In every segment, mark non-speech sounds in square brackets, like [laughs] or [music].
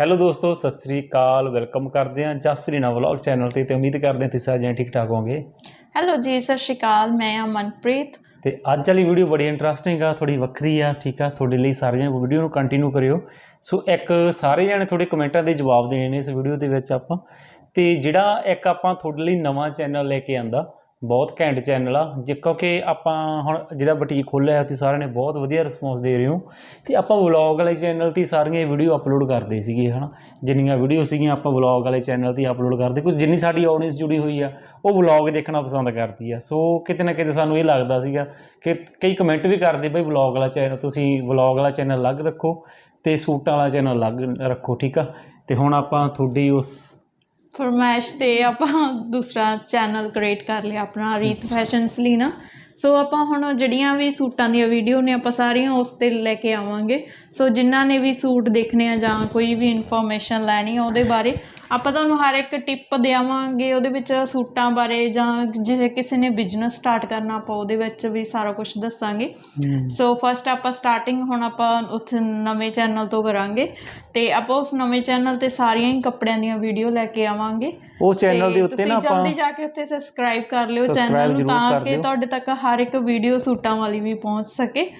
Hello ਦੋਸਤੋ ਸਤਿ ਸ੍ਰੀ ਅਕਾਲ। ਵੈਲਕਮ ਕਰਦੇ ਹਾਂ ਜਸਰੀਨਾ ਵਲੌਗ ਚੈਨਲ ਤੇ ਤੇ ਉਮੀਦ ਕਰਦੇ ਹਾਂ ਤੁਸੀਂ ਸਾਰੇ ਜਣੇ ਠੀਕ ਠਾਕ ਹੋਵੋਗੇ। ਹੈਲੋ ਜੀ ਸਤਿ ਸ਼੍ਰੀ ਅਕਾਲ। ਮੈਂ ਅਮਨਪ੍ਰੀਤ ਤੇ ਅੱਜ ਵਾਲੀ ਵੀਡੀਓ ਬੜੀ ਇੰਟਰਸਟਿੰਗ ਆ ਥੋੜੀ ਵੱਖਰੀ ਆ ਠੀਕ ਆ? ਤੁਹਾਡੇ ਲਈ ਸਾਰੇ ਜਣੇ ਵੀਡੀਓ ਨੂੰ ਕੰਟੀਨਿਊ ਕਰਿਓ। ਸੋ ਇੱਕ ਸਾਰੇ ਜਣੇ ਥੋੜੇ ਕਮੈਂਟਾਂ ਦੇ ਜਵਾਬ ਦੇਣੇ ਨੇ ਇਸ ਵੀਡੀਓ ਦੇ ਵਿੱਚ ਆਪਾਂ। ਤੇ ਜਿਹੜਾ ਇੱਕ ਆਪਾਂ ਤੁਹਾਡੇ ਲਈ ਨਵਾਂ ਚੈਨਲ ਲੈ ਕੇ ਆਂਦਾ ਬਹੁਤ ਘੈਂਟ ਚੈਨਲ ਆ। ਜੇ ਕਿਉਂਕਿ ਆਪਾਂ ਹੁਣ ਜਿਹੜਾ ਬੁਟੀਕ ਖੋਲ੍ਹਿਆ ਹੈ ਤੁਸੀਂ ਸਾਰਿਆਂ ਨੇ ਬਹੁਤ ਵਧੀਆ ਰਿਸਪੌਂਸ ਦੇ ਰਹੇ ਹੋ। ਤੇ ਆਪਾਂ ਵਲੌਗ ਵਾਲੇ ਚੈਨਲ ਤੇ ਸਾਰੀਆਂ ਵੀਡੀਓ ਅਪਲੋਡ ਕਰਦੇ ਸੀਗੇ, ਹਨਾ। ਜਿੰਨੀਆਂ ਵੀਡੀਓ ਸੀਗੀਆਂ, ਆਪਾਂ ਵਲੌਗ ਵਾਲੇ ਚੈਨਲ ਤੇ ਅਪਲੋਡ ਕਰਦੇ। ਕੁਝ ਜਿੰਨੀ ਸਾਡੀ ਆਡੀਅנס ਜੁੜੀ ਹੋਈ ਆ, ਉਹ ਵਲੌਗ ਦੇਖਣਾ ਪਸੰਦ ਕਰਦੀ ਆ। ਸੋ ਕਿਤੇ ਨਾ ਕਿਤੇ ਸਾਨੂੰ ਇਹ ਲੱਗਦਾ ਸੀਗਾ ਕਿ ਕਈ ਕਮੈਂਟ ਵੀ ਕਰਦੇ, ਬਈ ਵਲੌਗ ਵਾਲਾ ਚੈਨਲ ਤੁਸੀਂ ਵਲੌਗ ਵਾਲਾ ਚੈਨਲ ਅਲੱਗ ਰੱਖੋ ਤੇ ਸੂਟਾਂ ਵਾਲਾ ਚੈਨਲ ਅਲੱਗ ਰੱਖੋ, ਠੀਕ ਆ। ਤੇ ਹੁਣ ਆਪਾਂ ਤੁਹਾਡੀ ਉਸ ਫਰਮਾਇਸ਼ ਤੇ ਆਪਾਂ ਦੂਸਰਾ ਚੈਨਲ ਕ੍ਰੀਏਟ ਕਰ ਲਿਆ ਆਪਣਾ ਰੀਤ ਫੈਸ਼ਨਸ ਲਈ ਨਾ। ਸੋ ਆਪਾਂ ਹੁਣ ਜਿਹੜੀਆਂ ਵੀ ਸੂਟਾਂ ਦੀਆਂ ਵੀਡੀਓ ਨੇ ਆਪਾਂ ਸਾਰੀਆਂ ਉਸ ਤੇ ਲੈ ਕੇ ਆਵਾਂਗੇ। ਸੋ ਜਿਨ੍ਹਾਂ ਨੇ ਵੀ ਸੂਟ ਦੇਖਣੇ ਆ ਜਾਂ ਕੋਈ ਵੀ ਇਨਫੋਰਮੇਸ਼ਨ ਲੈਣੀ ਆ ਉਹਦੇ ਬਾਰੇ ਆਪਾਂ ਤੁਹਾਨੂੰ ਹਰ ਇੱਕ ਟਿਪ ਦੇਵਾਂਗੇ ਉਹਦੇ ਵਿੱਚ ਸੂਟਾਂ ਬਾਰੇ ਜਾਂ ਜੇ ਕਿਸੇ ਨੇ ਬਿਜ਼ਨਸ ਸਟਾਰਟ ਕਰਨਾ ਆਪਾਂ ਉਹਦੇ ਵਿੱਚ ਵੀ ਸਾਰਾ ਕੁਝ ਦੱਸਾਂਗੇ। ਸੋ ਫਸਟ ਆਪਾਂ ਸਟਾਰਟਿੰਗ ਹੁਣ ਆਪਾਂ ਉੱਥੇ ਨਵੇਂ ਚੈਨਲ ਤੋਂ ਕਰਾਂਗੇ ਤੇ ਆਪਾਂ ਉਸ ਨਵੇਂ ਚੈਨਲ ਤੇ ਸਾਰੀਆਂ ਹੀ ਕੱਪੜਿਆਂ ਦੀਆਂ ਵੀਡੀਓ ਲੈ ਕੇ ਆਵਾਂਗੇ। ਉਹ ਚੈਨਲ ਦੇ ਉੱਤੇ ਨਾ ਤੁਸੀਂ ਆਪਾਂ ਜਲਦੀ ਜਾ ਕੇ ਉੱਥੇ ਸਬਸਕ੍ਰਾਈਬ ਕਰ ਲਿਓ ਚੈਨਲ ਨੂੰ ਤਾਂ ਕਿ। ਤੁਹਾਡੇ ਤੱਕ ਹਰ ਇੱਕ ਵੀਡੀਓ ਸੂਟਾਂ ਵਾਲੀ ਵੀ ਪਹੁੰਚ ਸਕੇ।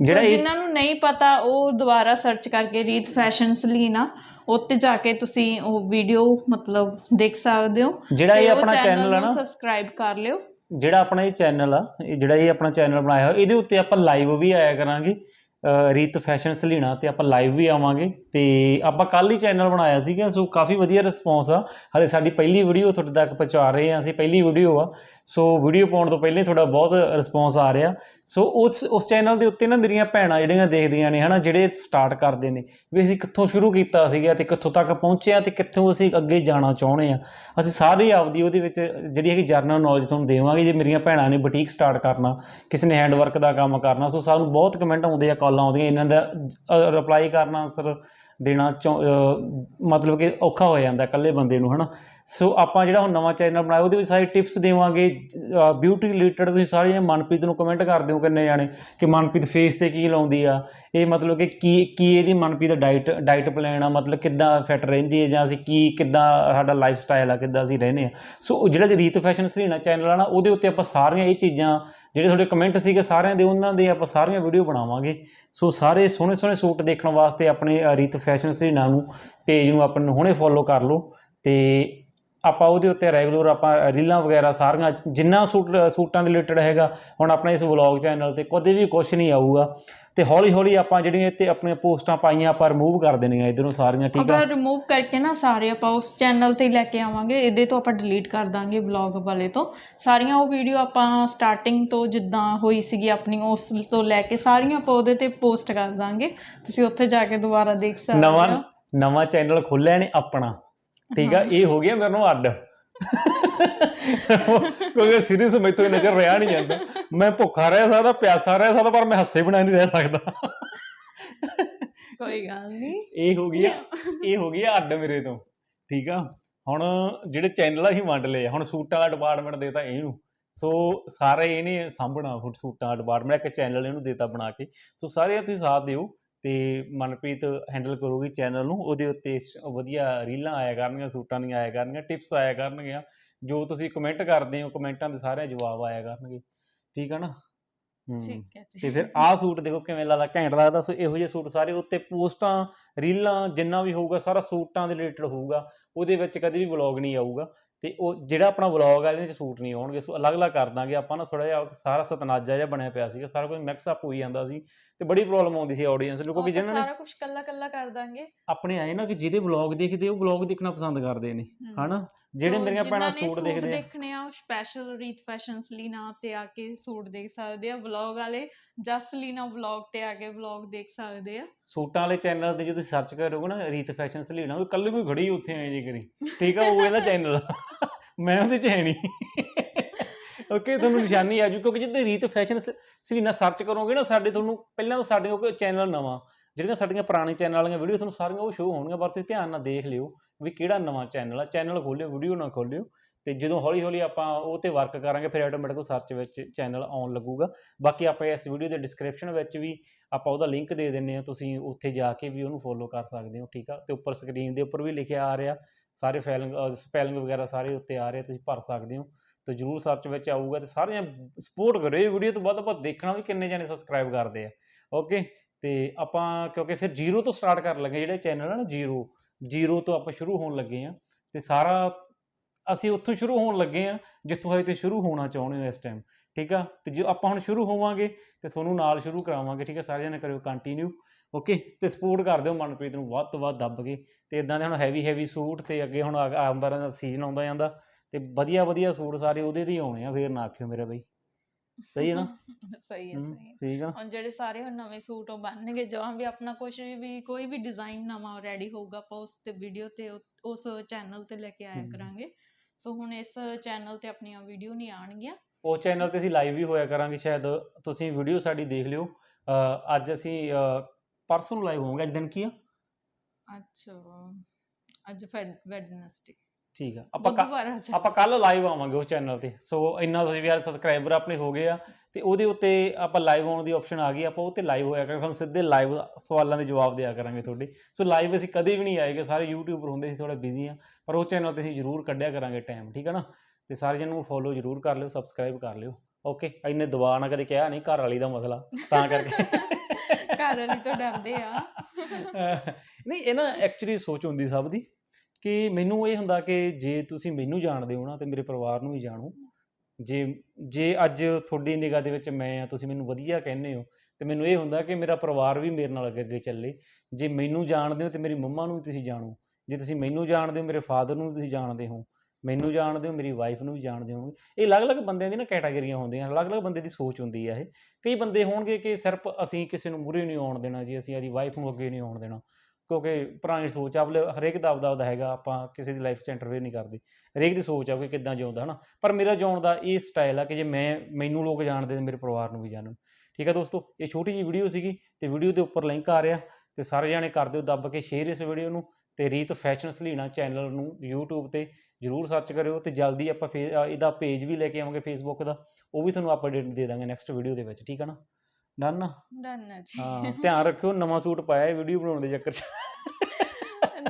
ਜਿਹੜਾ ਜਿਨ੍ਹਾਂ ਨੂੰ ਨਹੀਂ ਪਤਾ ਉਹ ਦੁਬਾਰਾ ਸਰਚ ਕਰਕੇ ਰੀਤ ਫੈਸ਼ਨਸ ਲਈ ਨਾ ਉੱਤੇ ਜਾ ਕੇ ਤੁਸੀਂ ਉਹ ਵੀਡੀਓ ਮਤਲਬ ਦੇਖ ਸਕਦੇ ਹੋ। ਜਿਹੜਾ ਇਹ ਆਪਣਾ ਚੈਨਲ ਆ ਨੂੰ ਸਬਸਕ੍ਰਾਈਬ ਕਰ ਲਿਓ। ਜਿਹੜਾ ਆਪਣਾ ਇਹ ਚੈਨਲ ਆ ਇਹ ਜਿਹੜਾ ਇਹ ਆਪਣਾ ਚੈਨਲ ਬਣਾਇਆ ਹੋਇਆ ਇਹਦੇ ਉੱਤੇ ਆਪਾਂ ਲਾਈਵ ਵੀ ਆਇਆ ਕਰਾਂਗੇ। ਰੀਤ ਫੈਸ਼ਨ ਸਲੀਣਾ ਤੇ ਆਪਾਂ ਲਾਈਵ ਵੀ ਆਵਾਂਗੇ ਤੇ ਆਪਾਂ ਕੱਲ ਹੀ ਚੈਨਲ ਬਣਾਇਆ ਸੀਗਾ, ਸੋ ਕਾਫੀ ਵਧੀਆ ਰਿਸਪੌਂਸ ਆ। ਹਲੇ ਸਾਡੀ ਪਹਿਲੀ ਵੀਡੀਓ ਤੁਹਾਡੇ ਤੱਕ ਪਹੁੰਚਾ ਰਹੇ ਹਾਂ ਅਸੀਂ, ਪਹਿਲੀ ਵੀਡੀਓ ਆ। ਸੋ ਵੀਡੀਓ ਪਾਉਣ ਤੋਂ ਪਹਿਲਾਂ ਹੀ ਤੁਹਾਡਾ ਬਹੁਤ ਰਿਸਪੌਂਸ ਆ ਰਿਹਾ। ਸੋ ਉਸ ਉਸ ਚੈਨਲ ਦੇ ਉੱਤੇ ਨਾ ਮੇਰੀਆਂ ਭੈਣਾਂ ਜਿਹੜੀਆਂ ਦੇਖਦੀਆਂ ਨੇ, ਹਨਾ, ਜਿਹੜੇ ਸਟਾਰਟ ਕਰਦੇ ਨੇ, ਵੀ ਅਸੀਂ ਕਿੱਥੋਂ ਸ਼ੁਰੂ ਕੀਤਾ ਸੀਗਾ ਤੇ ਕਿੱਥੋਂ ਤੱਕ ਪਹੁੰਚੇ ਆ ਤੇ ਕਿੱਥੋਂ ਅਸੀਂ ਅੱਗੇ ਜਾਣਾ ਚਾਹੁੰਦੇ ਆ ਅਸੀਂ ਸਾਰੀ ਆਪਦੀ ਉਹਦੇ ਵਿੱਚ ਜਿਹੜੀ ਹੈਗੀ ਜਰਨਲ ਨੌਲੇਜ ਤੁਹਾਨੂੰ ਦੇਵਾਂਗੇ, ਜੇ ਮੇਰੀਆਂ ਭੈਣਾਂ ਨੇ ਬੁਟੀਕ ਸਟਾਰਟ ਕਰਨਾ, ਕਿਸੇ ਨੇ ਹੈਂਡਵਰਕ ਦਾ ਕੰਮ ਕਰਨਾ, ਸੋ ਸਾਨੂੰ ਬਹੁਤ ਕਮੈਂਟ ਆਉਂਦੇ ਆ ਕਾਲਾਂ ਆਉਂਦੀਆਂ, ਇਹਨਾਂ ਦਾ ਰਿਪਲਾਈ ਕਰਨਾ ਆਨਸਰ ਦੇਣਾ ਚਾਹੁੰ- ਮਤਲਬ ਕਿ ਔਖਾ ਹੋ ਜਾਂਦਾ ਇਕੱਲੇ ਬੰਦੇ ਨੂੰ, ਹਨਾ? ਸੋ ਆਪਾਂ ਜਿਹੜਾ ਹੁਣ ਨਵਾਂ ਚੈਨਲ ਬਣਾਇਆ, ਉਹਦੇ ਵਿੱਚ ਸਾਰੀ ਟਿਪਸ ਦੇਵਾਂਗੇ ਬਿਊਟੀ ਰਿਲੇਟਡ ਤੁਸੀਂ ਸਾਰੇ ਜਣੇ ਮਨਪ੍ਰੀਤ ਨੂੰ ਕਮੈਂਟ ਕਰਦੇ ਹੋ ਕਿੰਨੇ ਜਾਣੇ, ਕਿ ਮਨਪ੍ਰੀਤ ਫੇਸ ਤੇ ਕੀ ਲਾਉਂਦੀ ਆ? ਇਹ ਮਤਲਬ ਕਿ ਕੀ ਕੀ ਇਹਦੀ ਮਨਪ੍ਰੀਤ ਦਾ ਡਾਈਟ ਡਾਈਟ ਪਲਾਨ ਆ? ਮਤਲਬ ਕਿੱਦਾਂ ਫਿਟ ਰਹਿੰਦੀ ਹੈ ਜਾਂ ਅਸੀਂ ਕੀ, ਕਿੱਦਾਂ ਸਾਡਾ ਲਾਈਫ ਸਟਾਈਲ ਆ, ਕਿੱਦਾਂ ਅਸੀਂ ਰਹਿੰਦੇ ਆ? ਸੋ ਜਿਹੜਾ ਰੀਤ ਫੈਸ਼ਨ ਸਰੀਣਾ ਚੈਨਲ ਆ ਨਾ, ਉਹਦੇ ਉੱਤੇ ਆਪਾਂ ਸਾਰੀਆਂ ਇਹ ਚੀਜ਼ਾਂ ਜਿਹੜੇ ਤੁਹਾਡੇ ਕਮੈਂਟ ਸੀਗੇ ਸਾਰਿਆਂ ਦੇ, ਉਹਨਾਂ ਦੇ ਆਪਾਂ ਸਾਰੀਆਂ ਵੀਡੀਓ ਬਣਾਵਾਂਗੇ। ਸੋ ਸਾਰੇ ਸੋਹਣੇ ਸੋਹਣੇ ਸੂਟ ਦੇਖਣ ਵਾਸਤੇ ਆਪਣੇ ਰੀਤ ਫੈਸ਼ਨ ਸਰੀਨਾ ਨੂੰ ਪੇਜ ਨੂੰ ਆਪਾਂ ਨੂੰ ਹੁਣੇ ਫੋਲੋ ਕਰ ਲਓ ਤੇ ਆਪਾਂ ਉਹਦੇ ਉੱਤੇ ਰੈਗੂਲਰ ਆਪਾਂ ਰੀਲਾਂ ਵਗੈਰਾ ਸਾਰੀਆਂ ਜਿੰਨਾ ਸੂਟ ਸੂਟਾਂ ਦੇ ਰਿਲੇਟਡ ਹੈਗਾ ਹੁਣ ਆਪਣੇ ਇਸ ਵਲੌਗ ਚੈਨਲ ਤੇ ਕਦੇ ਵੀ ਕੁਝ ਨਹੀਂ ਆਊਗਾ। ਤੇ ਹੌਲੀ ਹੌਲੀ ਆਪਾਂ ਜਿਹੜੀਆਂ ਇੱਥੇ ਆਪਣੀਆਂ ਪੋਸਟਾਂ ਪਾਈਆਂ ਆਪਾਂ ਰਿਮੂਵ ਕਰ ਦੇਣੀਆਂ ਇਧਰੋਂ ਸਾਰੀਆਂ ਠੀਕ ਆ? ਆਪਾਂ ਰਿਮੂਵ ਕਰਕੇ ਨਾ ਸਾਰੇ ਆਪਾਂ ਉਸ ਚੈਨਲ ਤੇ ਲੈ ਕੇ ਆਵਾਂਗੇ। ਇਹਦੇ ਤੋਂ ਆਪਾਂ ਡਿਲੀਟ ਕਰ ਦਾਂਗੇ ਬਲੌਗ ਵਾਲੇ ਤੋਂ। ਸਾਰੀਆਂ ਉਹ ਵੀਡੀਓ ਆਪਾਂ ਸਟਾਰਟਿੰਗ ਤੋਂ ਜਿੱਦਾਂ ਹੋਈ ਸੀਗੀ ਆਪਣੀ ਉਸ ਤੋਂ ਲੈ ਕੇ ਸਾਰੀਆਂ ਆਪਾਂ ਉਹਦੇ ਤੇ ਪੋਸਟ ਕਰ ਦਾਂਗੇ। ਤੁਸੀਂ ਉੱਥੇ ਜਾ ਕੇ ਦੁਬਾਰਾ ਦੇਖ ਸਕਦੇ ਨਵਾਂ ਹੋ। ਨਵਾਂ ਚੈਨਲ ਖੋਲ੍ਹਿਆ ਨੇ ਆਪਣਾ। ਠੀਕ ਆ ਇਹ ਹੋ ਗਿਆ ਮੇਰੇ ਨੂੰ ਅੱਡ। ਕਿਉਂਕਿ ਸੀਰੀਅਸ ਮੈਥੋਂ ਇਹ ਨਜ਼ਰ ਰਿਹਾ ਨਹੀਂ ਜਾਂਦਾ। ਮੈਂ ਭੁੱਖਾ ਰਹਿ ਸਕਦਾ ਪਿਆਸਾ ਰਹਿ ਸਕਦਾ ਪਰ ਮੈਂ ਹੱਸੇ ਬਿਨਾਂ ਨਹੀਂ ਰਹਿ ਸਕਦਾ। ਕੋਈ ਗੱਲ ਨਹੀਂ ਇਹ ਹੋ ਗਈ ਆ ਇਹ ਹੋ ਗਈ ਆ ਅੱਡ ਮੇਰੇ ਤੋਂ। ਠੀਕ ਆ ਹੁਣ ਜਿਹੜੇ ਚੈਨਲ ਆ ਅਸੀਂ ਵੰਡ ਲਏ ਹੁਣ ਸੂਟਾਂ ਦਾ ਡਿਪਾਰਟਮੈਂਟ ਦੇਤਾ ਇਹਨੂੰ। ਸੋ ਸਾਰੇ ਇਹਨੇ ਸਾਂਭਣਾ ਫੁੱਟ ਸੂਟਾਂ ਡਿਪਾਰਟਮੈਂਟ ਇੱਕ ਚੈਨਲ ਇਹਨੂੰ ਦੇਤਾ ਬਣਾ ਕੇ। ਸੋ ਸਾਰੇ ਤੁਸੀਂ ਸਾਥ ਦਿਓ। ਤੇ ਮਨਪ੍ਰੀਤ ਹੈਂਡਲ ਕਰੂਗੀ ਚੈਨਲ ਨੂੰ ਉਹਦੇ ਉੱਤੇ ਵਧੀਆ ਰੀਲਾਂ ਆਇਆ ਕਰਨਗੀਆਂ ਸੂਟਾਂ ਦੀਆਂ ਆਇਆ ਕਰਨਗੀਆਂ ਟਿਪਸ ਆਇਆ ਕਰਨਗੀਆਂ ਜੋ ਤੁਸੀਂ ਕਮੈਂਟ ਕਰਦੇ ਹੋ ਕਮੈਂਟਾਂ ਦੇ ਸਾਰੇ ਜਵਾਬ ਆਇਆ ਕਰਨਗੇ। ਠੀਕ ਨਾ? ਹੂੰ। ਠੀਕ ਹੈ ਜੀ। ਤੇ ਫਿਰ ਆਹ ਸੂਟ ਦੇਖੋ ਕਿਵੇਂ ਲੱਗਦਾ ਘੈਂਟ ਲੱਗਦਾ ਸੋ ਇਹੋ ਜਿਹੇ ਸੂਟ ਸਾਰੇ ਉੱਤੇ ਪੋਸਟਾਂ ਰੀਲਾਂ ਜਿੰਨਾ ਵੀ ਹੋਊਗਾ ਸਾਰਾ ਸੂਟਾਂ ਦੇ ਰਿਲੇਟਡ ਹੋਊਗਾ ਉਹਦੇ ਵਿੱਚ ਕਦੇ ਵੀ ਵਲੌਗ ਨਹੀਂ ਆਊਗਾ। ਤੇ ਉਹ ਜਿਹੜਾ ਆਪਣਾ ਵਲੌਗ ਆ ਇਹਦੇ ਵਿੱਚ ਸੂਟ ਨਹੀਂ ਆਉਣਗੇ ਸੋ ਅਲੱਗ-ਅਲੱਗ ਕਰ ਦਾਂਗੇ ਆਪਾਂ ਨਾ ਥੋੜਾ ਜਿਹਾ ਸਾਰਾ ਸਤਨਾਜਾ ਜਿਹਾ ਬਣਿਆ ਪਿਆ ਸੀਗਾ ਸਾਰਾ ਕੁਝ ਮਿਕਸ ਅਪ ਹੋਈ ਜਾਂਦਾ ਸੀ ਤੇ ਬੜੀ ਪ੍ਰੋਬਲਮ ਆਉਂਦੀ ਸੀ ਆਡੀਅנס ਨੂੰ ਕਿਉਂਕਿ ਜਿਹਨਾਂ ਨੇ ਸਾਰਾ ਕੁਝ ਕੱਲਾ ਕੱਲਾ ਕਰ ਦਾਂਗੇ। ਆਪਣੇ ਆਏ ਨਾ ਕਿ ਜਿਹੜੇ ਵਲੌਗ ਦੇਖਦੇ ਉਹ ਵਲੌਗ ਦੇਖਣਾ ਪਸੰਦ ਕਰਦੇ ਨੇ। ਹਨਾ? ਜਿਹੜੇ ਮੇਰੀਆਂ ਭੈਣਾਂ ਸੂਟ ਦੇਖਦੇ ਆ। ਦੇਖਣੇ ਆ ਉਹ ਸਪੈਸ਼ਲ ਰੀਤ ਫੈਸ਼ਨਸ ਲਈ ਨਾ ਤੇ ਆ ਕੇ ਸੂਟ ਦੇਖ ਸਕਦੇ ਆ ਵਲੌਗ ਵਾਲੇ ਜਸ ਲੀਨਾ ਵਲੌਗ ਤੇ ਆ ਕੇ ਵਲੌਗ ਦੇਖ ਸਕਦੇ ਆ। ਸੂਟਾਂ ਵਾਲੇ ਚੈਨਲ ਤੇ ਜੇ ਤੁਸੀਂ ਸਰਚ ਕਰੋਗੇ ਨਾ ਰੀਤ ਫੈਸ਼ਨ ਸਲੀਣਾ ਉਹ ਕੱਲ ਕੋਈ ਖੜੀ ਉੱਥੇ ਐ ਜੀ ਕਰੀ। ਠੀਕ ਆ ਉਹ ਇਹਦਾ ਚੈਨਲ ਮੈਂ ਉਹਦੇ ਚ ਹੈ ਨਹੀਂ ਓਕੇ ਤੁਹਾਨੂੰ ਨਿਸ਼ਾਨੀ ਆ ਜੂ ਕਿਉਂਕਿ ਜੇ ਤੁਸੀਂ ਰੀਤ ਫੈਸ਼ਨ ਸਲੀਨਾ ਸਰਚ ਕਰੋਗੇ ਨਾ ਸਾਡੇ ਤੁਹਾਨੂੰ ਪਹਿਲਾਂ ਤਾਂ ਸਾਡੇ ਕੋਲ ਚੈਨਲ ਨਵਾਂ। ਜਿਹੜੀਆਂ ਸਾਡੀਆਂ ਪੁਰਾਣੇ ਚੈਨਲ ਵਾਲੀਆਂ ਵੀਡੀਓ ਤੁਹਾਨੂੰ ਸਾਰੀਆਂ ਉਹ ਸ਼ੋਅ ਹੋਣਗੀਆਂ, ਪਰ ਤੁਸੀਂ ਧਿਆਨ ਨਾਲ ਦੇਖ ਲਿਓ ਵੀ ਕਿਹੜਾ ਨਵਾਂ ਚੈਨਲ ਆ। ਚੈਨਲ ਖੋਲਿਓ ਵੀਡੀਓ ਨਾ ਖੋਲਿਓ ਤੇ ਜਦੋਂ ਹੌਲੀ ਹੌਲੀ ਆਪਾਂ ਉਹ ਤੇ ਵਰਕ ਕਰਾਂਗੇ, ਫਿਰ ਆਟੋਮੈਟਿਕ ਸਰਚ ਵਿੱਚ ਚੈਨਲ ਆਉਣ ਲੱਗੂਗਾ। ਬਾਕੀ ਆਪਾਂ ਇਸ ਵੀਡੀਓ ਦੇ ਡਿਸਕ੍ਰਿਪਸ਼ਨ ਵਿੱਚ ਵੀ ਆਪਾਂ ਉਹਦਾ ਲਿੰਕ ਦੇ ਦਿੰਨੇ ਆ, ਤੁਸੀਂ ਉੱਥੇ ਜਾ ਕੇ ਵੀ ਉਹਨੂੰ ਫੋਲੋ ਕਰ ਸਕਦੇ ਹੋ, ਠੀਕ ਆ? ਤੇ ਉੱਪਰ ਸਕਰੀਨ ਦੇ ਉੱਪਰ ਵੀ ਲਿਖਿਆ ਆ ਰਿਹਾ, ਸਾਰੇ ਫੈਲਿੰਗ ਸਪੈਲਿੰਗ ਵਗੈਰਾ ਸਾਰੇ ਉੱਤੇ ਆ ਰਹੇ, ਤੁਸੀਂ ਭਰ ਸਕਦੇ ਹੋ। ਤੇ ਜਰੂਰ ਸਰਚ ਵਿੱਚ ਆਊਗਾ ਤੇ ਸਾਰੀਆਂ ਸਪੋਰਟ ਕਰੋ। ਇਹ ਵੀਡੀਓ ਤੋਂ ਬਾਅਦ ਆਪਾਂ ਦੇਖਣਾ ਵੀ ਕਿੰਨੇ ਜਣੇ ਸਬਸਕ੍ਰਾਈਬ ਕਰਦੇ ਆ। ਓਕੇ ਤੇ ਆਪਾਂ ਕਿਉਂਕਿ ਫਿਰ ਜ਼ੀਰੋ ਤੋਂ ਸਟਾਰਟ ਕਰਨ ਲੱਗੇ ਜਿਹੜੇ ਚੈਨਲ ਆ ਨਾ ਜ਼ੀਰੋ ਜ਼ੀਰੋ ਤੋਂ ਆਪਾਂ ਸ਼ੁਰੂ ਹੋਣ ਲੱਗੇ ਆ ਤੇ ਸਾਰਾ ਅਸੀਂ ਉੱਥੋਂ ਸ਼ੁਰੂ ਹੋਣ ਲੱਗੇ ਆ ਜਿੱਥੋਂ ਹਜੇ ਤੇ ਸ਼ੁਰੂ ਹੋਣਾ ਚਾਹੁੰਦੇ ਹੋ ਇਸ ਟਾਈਮ ਠੀਕ ਆ? ਤੇ ਜੇ ਆਪਾਂ ਹੁਣ ਸ਼ੁਰੂ ਹੋਵਾਂਗੇ ਤੇ ਤੁਹਾਨੂੰ ਨਾਲ ਸ਼ੁਰੂ ਕਰਾਵਾਂਗੇ, ਠੀਕ ਆ? ਸਾਰੇ ਜਣੇ ਕਰਿਓ ਕੰਟੀਨਿਊ ਓਕੇ ਤੇ ਸਪੋਰਟ ਕਰ ਦਿਓ ਮਨਪ੍ਰੀਤ ਨੂੰ, ਵੱਧ ਤੋਂ ਵੱਧ ਦੱਬ ਕੇ, ਤੇ ਇਦਾਂ ਦੇ ਹੁਣ ਹੈਵੀ ਹੈਵੀ ਸੂਟ ਤੇ ਅੱਗੇ ਹੁਣ ਆ- ਆਉਂਦਾ ਰਹਿੰਦਾ ਸੀਜ਼ਨ ਆਉਂਦਾ ਜਾਂਦਾ, ਤੇ ਵਧੀਆ ਵਧੀਆ ਸੂਟ ਸਾਰੇ ਉਹਦੇ ਦੇ ਹੀ ਆਉਣੇ ਆ, ਫੇਰ ਨਾ ਆਖਿਓ ਮੇਰੇ ਬਈ। ਸਹੀ ਹੈ ਨਾ? [laughs] ਸਹੀ ਹੈ ਸਹੀ ਹੈ। ਠੀਕ ਆ ਹੁਣ ਜਿਹੜੇ ਸਾਰੇ ਹੁਣ ਨਵੇਂ ਸੂਟ ਉਹ ਬਣਨਗੇ ਜਦੋਂ ਵੀ ਆਪਣਾ ਕੁਝ ਵੀ ਕੋਈ ਵੀ ਡਿਜ਼ਾਈਨ ਨਵਾਂ ਰੈਡੀ ਹੋਊਗਾ ਆਪਾਂ ਉਸ ਤੇ ਵੀਡੀਓ ਤੇ ਉਹ- ਉਸ ਚੈਨਲ ਤੇ ਲੈ ਕੇ ਆਇਆ। ਕਰਾਂਗੇ। ਸੋ ਹੁਣ ਇਸ ਚੈਨਲ ਤੇ ਆਪਣੀਆਂ ਵੀਡੀਓ ਨਹੀਂ ਆਣਗੀਆਂ ਉਸ ਚੈਨਲ ਤੇ ਅਸੀਂ ਲਾਈਵ ਵੀ ਹੋਇਆ ਕਰਾਂਗੇ ਸ਼ਾਇਦ ਤੁਸੀਂ ਵੀਡੀਓ ਸਾਡੀ ਦੇਖ ਲਿਓ। ਅੱਜ ਅਸੀਂ ਪਰਸੋਂ ਲਾਈਵ ਹੋਵਾਂਗੇ ਅੱਜ ਦਿਨ ਕੀ ਆ? ਅੱਛਾ ਅੱਜ ਵੈਡਨਸਡੇ ਠੀਕ ਆ। ਆਪਾਂ ਕੱਲ੍ਹ- ਆਪਾਂ ਕੱਲ ਲਾਈਵ ਆਵਾਂਗੇ ਉਸ ਚੈਨਲ ਤੇ। ਸੋ ਇੰਨਾ ਤੁਸੀਂ ਵੀ ਯਾਰ ਸਬਸਕ੍ਰਾਈਬਰ ਆਪਣੇ ਹੋ ਗਏ ਆ। ਤੇ ਉਹਦੇ ਉੱਤੇ ਆਪਾਂ ਲਾਈਵ ਆਉਣ ਦੀ ਆਪਸ਼ਨ ਆ ਗਈ। ਆਪਾਂ ਉਹ ਤੇ ਲਾਈਵ ਹੋਇਆ ਕਰਾਂਗੇ। ਤੁਹਾਨੂੰ ਸਿੱਧੇ ਲਾਈਵ ਸਵਾਲਾਂ ਦੇ ਜਵਾਬ ਦਿਆ ਕਰਾਂਗੇ ਤੁਹਾਡੇ। ਸੋ ਲਾਈਵ ਅਸੀਂ ਕਦੇ ਵੀ ਨਹੀਂ ਆਏਗੇ। ਸਾਰੇ ਯੂਟਿਊਬਰ ਹੁੰਦੇ ਸੀ ਥੋੜਾ ਬਿਜ਼ੀ ਆ। ਪਰ ਉਹ ਚੈਨਲ ਤੇ ਅਸੀਂ ਜ਼ਰੂਰ ਕੱਢਿਆ ਕਰਾਂਗੇ ਟਾਈਮ ਠੀਕ ਹੈ ਨਾ? ਤੇ ਸਾਰੇ ਜਣ ਨੂੰ ਫੋਲੋ ਜ਼ਰੂਰ ਕਰ ਲਿਓ ਸਬਸਕ੍ਰਾਈਬ ਕਰ ਲਿਓ। ਓਕੇ ਇੰਨੇ ਦਬਾ ਨਾ ਕਦੇ ਕਿਹਾ ਨਹੀਂ ਘਰ ਵਾਲੀ ਦਾ ਮਸਲਾ। ਤਾਂ ਕਰਕੇ। ਘਰ ਵਾਲੀ ਤੋਂ ਡਰਦੇ ਆ। [laughs] ਨਹੀਂ ਇਹ ਨਾ ਐਕਚੁਅਲੀ ਸੋਚ ਹੁੰਦੀ ਸਭ ਦੀ। ਕਿ ਮੈਨੂੰ ਇਹ ਹੁੰਦਾ ਕਿ ਜੇ ਤੁਸੀਂ ਮੈਨੂੰ ਜਾਣਦੇ ਹੋ ਨਾ ਤੇ ਮੇਰੇ ਪਰਿਵਾਰ ਨੂੰ ਵੀ ਜਾਣੋ। ਜੇ ਜੇ ਅੱਜ ਤੁਹਾਡੀ ਨਿਗਾਹ ਦੇ ਵਿੱਚ ਮੈਂ ਆ ਤੁਸੀਂ ਮੈਨੂੰ ਵਧੀਆ ਕਹਿੰਦੇ ਹੋ, ਤੇ ਮੈਨੂੰ ਇਹ ਹੁੰਦਾ ਕਿ ਮੇਰਾ ਪਰਿਵਾਰ ਵੀ ਮੇਰੇ ਨਾਲ ਅੱਗੇ ਅੱਗੇ ਚੱਲੇ। ਜੇ ਮੈਨੂੰ ਜਾਣਦੇ ਹੋ ਤੇ ਮੇਰੀ ਮੰਮਾ ਨੂੰ ਵੀ ਤੁਸੀਂ ਜਾਣੋ। ਜੇ ਤੁਸੀਂ ਮੈਨੂੰ ਜਾਣਦੇ ਹੋ, ਮੇਰੇ ਫਾਦਰ ਨੂੰ ਤੁਸੀਂ ਜਾਣਦੇ ਹੋ। ਮੈਨੂੰ ਜਾਣਦੇ ਹੋ, ਮੇਰੀ ਵਾਈਫ ਨੂੰ ਵੀ ਜਾਣਦੇ ਹੋ। ਇਹ ਅਲੱਗ-ਅਲੱਗ ਬੰਦਿਆਂ ਦੀ ਨਾ ਕੈਟਾਗਰੀਆਂ ਹੁੰਦੀਆਂ, ਅਲੱਗ-ਅਲੱਗ ਬੰਦੇ ਦੀ ਸੋਚ ਹੁੰਦੀ ਹੈ ਇਹ। ਕਈ ਬੰਦੇ ਹੋਣਗੇ ਕਿ ਸਿਰਫ ਅਸੀਂ ਕਿਸੇ ਨੂੰ ਮੂਹਰੇ ਨਹੀਂ ਆਉਣ ਦੇਣਾ ਜੀ, ਅਸੀਂ ਆਦੀ ਵਾਈਫ ਨੂੰ ਅੱਗੇ ਨਹੀਂ ਆਉਣ ਦੇਣਾ। ਕਿਉਂਕਿ ਪੁਰਾਣੀ ਸੋਚ ਆ, ਆਪਲੇ ਹਰੇਕ ਦਾ ਆਪਦਾ ਆਪਦਾ ਹੈਗਾ, ਆਪਾਂ ਕਿਸੇ ਦੀ ਲਾਈਫ 'ਚ ਇੰਟਰਫੇਅਰ ਨਹੀਂ ਕਰਦੇ। ਹਰੇਕ ਦੀ ਸੋਚ ਆ ਕਿ ਕਿੱਦਾਂ ਜਿਉਂਦਾ, ਹਨਾ? ਪਰ ਮੇਰਾ ਜਿਉਣ ਦਾ ਇਹ ਸਟਾਈਲ ਆ ਕਿ ਜੇ ਮੈਂ, ਮੈਨੂੰ ਲੋਕ ਜਾਣਦੇ ਤੇ ਮੇਰੇ ਪਰਿਵਾਰ ਨੂੰ ਵੀ ਜਾਣਨ। ਠੀਕ ਆ ਦੋਸਤੋ? ਇਹ ਛੋਟੀ ਜਿਹੀ ਵੀਡੀਓ ਸੀਗੀ ਤੇ ਵੀਡੀਓ ਦੇ ਉੱਪਰ ਲਿੰਕ ਆ ਰਿਹਾ ਤੇ ਸਾਰੇ ਜਾਣੇ ਕਰ ਦਿਓ ਦੱਬ ਕੇ ਸ਼ੇਅਰ ਇਸ ਵੀਡੀਓ ਨੂੰ ਤੇ ਰੀਤ ਫੈਸ਼ਨ ਸਲੀਣਾ ਚੈਨਲ ਨੂੰ YouTube ਤੇ ਜਰੂਰ ਸਰਚ ਕਰਿਓ ਤੇ ਜਲਦੀ ਆਪਾਂ ਫੇ- ਇਹਦਾ ਪੇਜ ਵੀ ਲੈ ਕੇ ਆਵਾਂਗੇ Facebook ਦਾ। ਉਹ ਵੀ ਤੁਹਾਨੂੰ ਅਪਡੇਟ ਦੇ ਦਾਂਗੇ ਨੈਕਸਟ ਵੀਡੀਓ ਦੇ ਵਿੱਚ, ਠੀਕ ਆ ਨਾ? ਡਨ? ਡਨ ਹੈ ਜੀ। ਹਾਂ ਧਿਆਨ ਰੱਖਿਓ ਨਵਾਂ ਸੂਟ ਪਾਇਆ ਵੀਡੀਓ ਬਣਾਉਣ ਦੇ ਚੱਕਰ 'ਚ।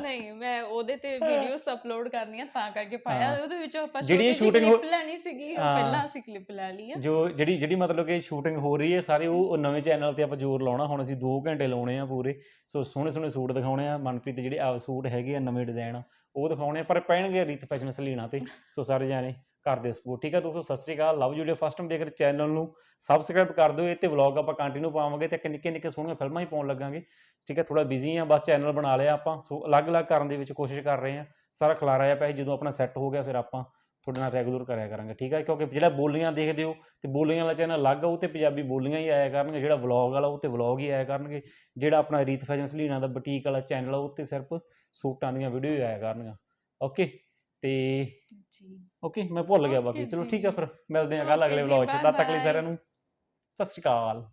ਨਹੀਂ ਮੈਂ ਉਹਦੇ ਤੇ ਵੀਡੀਓਸ ਅਪਲੋਡ ਕਰਨੀਆਂ ਤਾਂ ਕਰਕੇ ਪਾਇਆ। ਉਹਦੇ ਵਿੱਚ ਆਪਾਂ ਜਿਹੜੀ ਹੋ- ਕਲਿੱਪ ਲੈਣੀ ਸੀਗੀ। ਪਹਿਲਾਂ ਅਸੀਂ ਕਲਿੱਪ ਲੈ ਲਈ ਆ। ਜੋ ਜਿਹੜੀ ਜਿਹੜੀ ਮਤਲਬ ਕਿ ਸ਼ੂਟਿੰਗ ਹੋ ਰਹੀ ਹੈ ਸਾਰੇ ਉਹ ਨਵੇਂ ਚੈਨਲ ਤੇ ਆਪਾਂ ਜ਼ੋਰ ਲਾਉਣਾ। ਹੁਣ ਅਸੀਂ 2 ਘੰਟੇ ਲਾਉਣੇ ਆ ਪੂਰੇ। ਸੋ ਸੋਹਣੇ ਸੋਹਣੇ ਸੂਟ ਦਿਖਾਉਣੇ ਆ। ਮਨਪ੍ਰੀਤ ਦੇ ਜਿਹੜੇ ਆ ਸੂਟ ਹੈਗੇ ਆ ਨਵੇਂ ਡਿਜ਼ਾਈਨ ਉਹ ਦਿਖਾਉਣੇ ਪਰ ਪੈਣਗੇ ਰੀਤ ਫੈਸ਼ਨ ਸਲੀਣਾ ਤੇ। ਸੋ ਸਾਰੇ ਜਾਣੇ ਕਰਦੇ ਸਪੋਰਟ ਠੀਕ ਹੈ ਦੋਸਤੋ, ਸਤਿ ਸ਼੍ਰੀ ਅਕਾਲ। ਲਵ ਜੂਡੀਓ ਫਸਟ ਟਾਈਮ ਦੇਖ ਰਹੇ ਚੈਨਲ ਨੂੰ। ਸਬਸਕ੍ਰਾਈਬ ਕਰ ਦਿਓ ਇਹ ਤੇ ਵਲੌਗ ਆਪਾਂ ਕੰਟੀਨਿਊ ਪਾਵਾਂਗੇ ਤੇ ਇੱਕ ਨਿੱਕੇ ਨਿੱਕੇ ਸੋਹਣੀਆਂ ਫਿਲਮਾਂ ਹੀ ਪਾਉਣ ਲੱਗਾਂਗੇ। ਠੀਕ ਹੈ ਥੋੜਾ ਬਿਜ਼ੀ ਆ ਬਸ ਚੈਨਲ ਬਣਾ ਲਿਆ ਆਪਾਂ। ਸੋ ਅਲੱਗ-ਅਲੱਗ ਕਰਨ ਦੇ ਵਿੱਚ ਕੋਸ਼ਿਸ਼ ਕਰ ਰਹੇ ਆ ਸਾਰਾ ਖਲਾਰਾ ਆਇਆ ਪਿਆ ਜਦੋਂ ਆਪਣਾ ਸੈੱਟ ਹੋ ਗਿਆ, ਫਿਰ ਆਪਾਂ ਤੁਹਾਡੇ ਨਾਲ ਰੈਗੂਲਰ ਕਰਿਆ ਕਰਾਂਗੇ। ਠੀਕ ਹੈ, ਕਿਉਂਕਿ ਜਿਹੜਾ ਬੋਲੀਆਂ ਦੇਖਦੇ ਹੋ ਤੇ ਬੋਲੀਆਂ ਵਾਲਾ ਚੈਨਲ ਅਲੱਗ ਆ, ਉਹ ਤੇ ਪੰਜਾਬੀ ਬੋਲੀਆਂ ਹੀ ਆਇਆ ਕਰਨਗੇ। ਜਿਹੜਾ ਵਲੌਗ ਵਾਲਾ, ਉਹ ਤੇ ਵਲੌਗ ਹੀ ਆਇਆ ਕਰਨਗੇ। ਜਿਹੜਾ ਆਪਣਾ ਰੀਤ ਫੈਸ਼ਨ ਸਲੀਨਾ ਦਾ ਬੁਟੀਕ ਵਾਲਾ ਚੈਨਲ ਆ, ਉਹ ਤੇ ਸਿਰਫ ਸੂਟਾਂ ਦੀਆਂ ਵੀਡੀਓ ਹੀ ਆਇਆ ਕਰਨਗੀਆਂ। ਓਕੇ ਤੇ ਜੀ। ਓਕੇ ਮੈਂ ਭੁੱਲ ਗਿਆ ਬਾਕੀ। Okay ਚਲੋ ਜੀ। ਠੀਕ ਆ ਫਿਰ। ਮਿਲਦੇ ਆ ਕੱਲ Okay ਅਗਲੇ ਜੀ, ਵਲੌਗ 'ਚ। ਤਦ ਤੱਕ ਲਈ ਸਾਰਿਆਂ ਨੂੰ। ਸਤਿ ਸ਼੍ਰੀ ਅਕਾਲ।